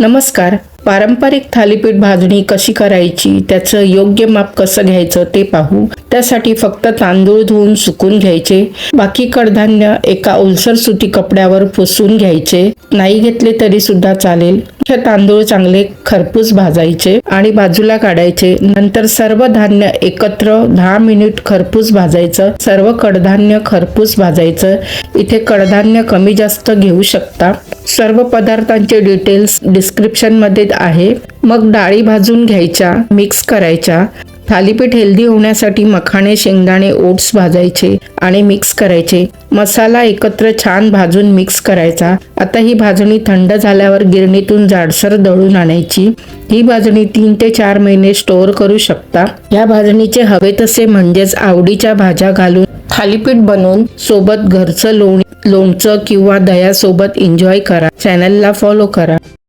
नमस्कार. पारंपरिक थालीपीठ भाजणी कशी करायची त्याचं योग्य माप कसं घ्यायचं ते पाहू. त्यासाठी फक्त तांदूळ धुवून सुकून घ्यायचे. बाकी कडधान्य एका ओलसर सुती कपड्यावर पुसून घ्यायचे. नाही घेतले तरी सुद्धा चालेल. हे तांदूळ चांगले खरपूस भाजायचे आणि बाजूला काढायचे. नंतर सर्व धान्य एकत्र दहा मिनिट खरपूस भाजायचं. सर्व कडधान्य खरपूस भाजायचं. इथे कडधान्य कमी जास्त घेऊ शकता. सर्व पदार्थांचे डिटेल्स डिस्क्रिप्शनमध्ये आहे. मग डाळी भाजून घ्यायच्या मिक्स करायच्या. थालीपीठ हेल्दी होण्यासाठी मखाणे शेंगदाणे ओट्स भाजायचे आणि मिक्स करायचे. मसाला एकत्र छान भाजून मिक्स करायचा. आता ही भाजणी थंड झाल्यावर गिरणीतून जाडसर दळून आणायची. ही भाजणी तीन ते चार महिने स्टोअर करू शकता. या भाजणीचे हवे तसे म्हणजेच आवडीच्या भाज्या घालून थालीपीठ बनवून सोबत घरचं लोणी लोणचं किंवा दह्यासोबत एन्जॉय करा. चॅनलला फॉलो करा.